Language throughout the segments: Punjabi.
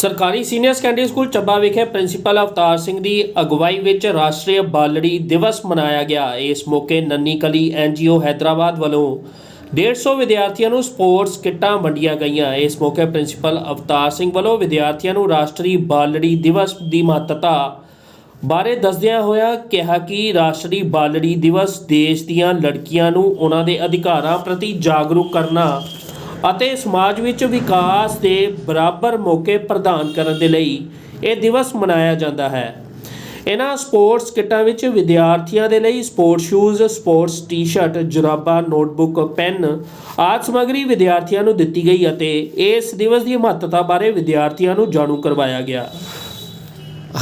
ਸਰਕਾਰੀ ਸੀਨੀਅਰ ਸੈਕੰਡਰੀ ਸਕੂਲ ਚੱਬਾ ਵਿਖੇ ਪ੍ਰਿੰਸੀਪਲ ਅਵਤਾਰ ਸਿੰਘ ਦੀ ਅਗਵਾਈ ਵਿੱਚ ਰਾਸ਼ਟਰੀ ਬਾਲੜੀ ਦਿਵਸ ਮਨਾਇਆ ਗਿਆ। ਇਸ ਮੌਕੇ ਨੰਨੀ ਕਲੀ ਐਨਜੀਓ ਹੈਦਰਾਬਾਦ ਵੱਲੋਂ 150 ਵਿਦਿਆਰਥੀਆਂ ਨੂੰ ਸਪੋਰਟਸ ਕਿੱਟਾਂ ਵੰਡੀਆਂ ਗਈਆਂ। ਇਸ ਮੌਕੇ ਪ੍ਰਿੰਸੀਪਲ ਅਵਤਾਰ ਸਿੰਘ ਵੱਲੋਂ ਵਿਦਿਆਰਥੀਆਂ ਨੂੰ ਰਾਸ਼ਟਰੀ ਬਾਲੜੀ ਦਿਵਸ ਦੀ ਮਹੱਤਤਾ ਬਾਰੇ ਦੱਸਦਿਆਂ ਹੋਇਆ ਕਿਹਾ ਕਿ ਰਾਸ਼ਟਰੀ ਬਾਲੜੀ ਦਿਵਸ ਦੇਸ਼ ਦੀਆਂ ਲੜਕੀਆਂ ਨੂੰ ਉਹਨਾਂ ਦੇ ਅਧਿਕਾਰਾਂ ਪ੍ਰਤੀ ਜਾਗਰੂਕ ਕਰਨਾ ਅਤੇ ਸਮਾਜ ਵਿੱਚ ਵਿਕਾਸ ਦੇ ਬਰਾਬਰ ਮੌਕੇ ਪ੍ਰਦਾਨ ਕਰਨ ਦੇ ਲਈ ਇਹ ਦਿਵਸ ਮਨਾਇਆ ਜਾਂਦਾ ਹੈ। ਇਹਨਾਂ ਸਪੋਰਟਸ ਕਿੱਟਾਂ ਵਿੱਚ ਵਿਦਿਆਰਥੀਆਂ ਦੇ ਲਈ ਸਪੋਰਟ ਸ਼ੂਜ਼, ਸਪੋਰਟਸ ਟੀ-ਸ਼ਰਟ, ਜੁਰਾਬਾਂ, ਨੋਟਬੁੱਕ, ਪੈਨ ਆਦਿ ਸਮੱਗਰੀ ਵਿਦਿਆਰਥੀਆਂ ਨੂੰ ਦਿੱਤੀ ਗਈ ਅਤੇ ਇਸ ਦਿਵਸ ਦੀ ਮਹੱਤਤਾ ਬਾਰੇ ਵਿਦਿਆਰਥੀਆਂ ਨੂੰ ਜਾਣੂ ਕਰਵਾਇਆ ਗਿਆ।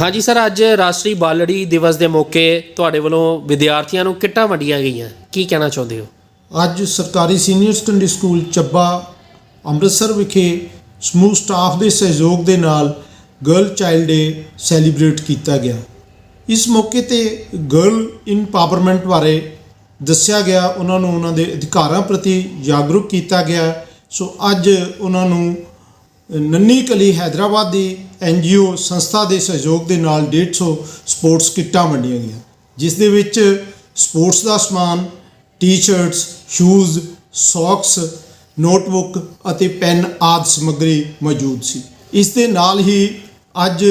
ਹਾਂਜੀ ਸਰ, ਅੱਜ ਰਾਸ਼ਟਰੀ ਬਾਲੜੀ ਦਿਵਸ ਦੇ ਮੌਕੇ ਤੁਹਾਡੇ ਵੱਲੋਂ ਵਿਦਿਆਰਥੀਆਂ ਨੂੰ ਕਿੱਟਾਂ ਵੰਡੀਆਂ ਗਈਆਂ। ਕੀ ਕਹਿਣਾ ਚਾਹੁੰਦੇ ਹੋ? ਅੱਜ ਸਰਕਾਰੀ senior secondary school Chabba, Amritsar ਵਿਖੇ ਸਮੂਹ ਸਟਾਫ ਦੇ ਸਹਿਯੋਗ ਦੇ ਨਾਲ ਗਰਲ ਚਾਈਲਡ ਡੇ ਸੈਲੀਬ੍ਰੇਟ ਕੀਤਾ ਗਿਆ। ਇਸ ਮੌਕੇ ਤੇ ਗਰਲ ਇਨਪਾਵਰਮੈਂਟ ਬਾਰੇ ਦੱਸਿਆ ਗਿਆ। ਉਹਨਾਂ ਨੂੰ ਉਹਨਾਂ ਦੇ ਅਧਿਕਾਰਾਂ ਪ੍ਰਤੀ ਜਾਗਰੂਕ ਕੀਤਾ ਗਿਆ। ਸੋ ਅੱਜ ਉਹਨਾਂ ਨੂੰ ਨੰਨੀ ਕਲੀ ਹੈਦਰਾਬਾਦ ਦੀ ਐਨਜੀਓ ਸੰਸਥਾ ਦੇ ਸਹਿਯੋਗ ਦੇ ਨਾਲ 150 ਸਪੋਰਟਸ ਕਿੱਟਾਂ ਵੰਡੀਆਂ ਗਈਆਂ, ਜਿਸ ਦੇ ਵਿੱਚ ਸਪੋਰਟਸ ਦਾ ਸਮਾਨ ਟੀ-ਸ਼ਰਟਸ ਸ਼ੂਜ਼ ਸੌਕਸ ਨੋਟਬੁੱਕ ਅਤੇ ਪੈਨ ਆਦਿ ਸਮੱਗਰੀ ਮੌਜੂਦ ਸੀ। ਇਸ ਦੇ ਨਾਲ ਹੀ ਅੱਜ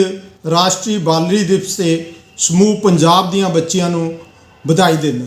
ਰਾਸ਼ਟਰੀ ਬਾਲਰੀ ਦਿਵਸ ਤੇ ਸਮੂਹ ਪੰਜਾਬ ਦੀਆਂ ਬੱਚੀਆਂ ਨੂੰ ਵਧਾਈ ਦਿੰਦਾ